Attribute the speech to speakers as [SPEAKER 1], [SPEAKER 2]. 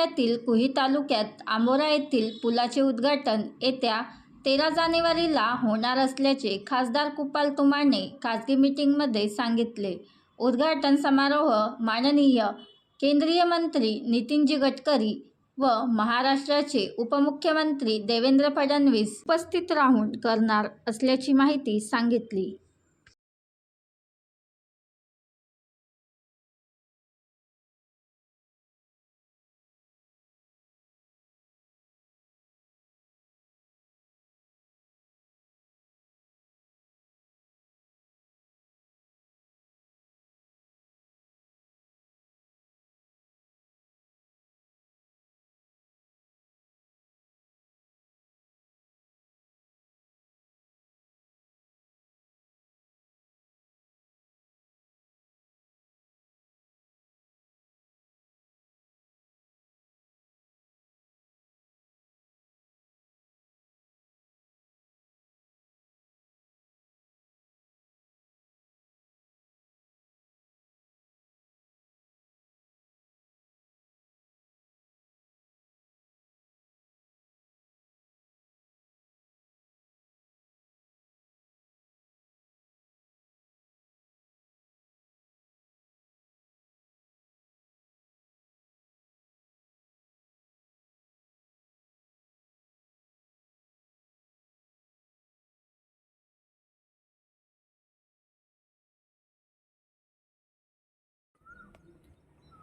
[SPEAKER 1] जिल्ह्यातील कुही तालुक्यात आंबोरा येथील पुलाचे उद्घाटन येत्या तेरा जानेवारीला होणार असल्याचे खासदार कुपाल तुमाने खासगी मीटिंगमध्ये सांगितले. उद्घाटन समारोह माननीय केंद्रीय मंत्री नितीनजी गडकरी व महाराष्ट्राचे उपमुख्यमंत्री देवेंद्र फडणवीस उपस्थित राहून करणार असल्याची माहिती सांगितली.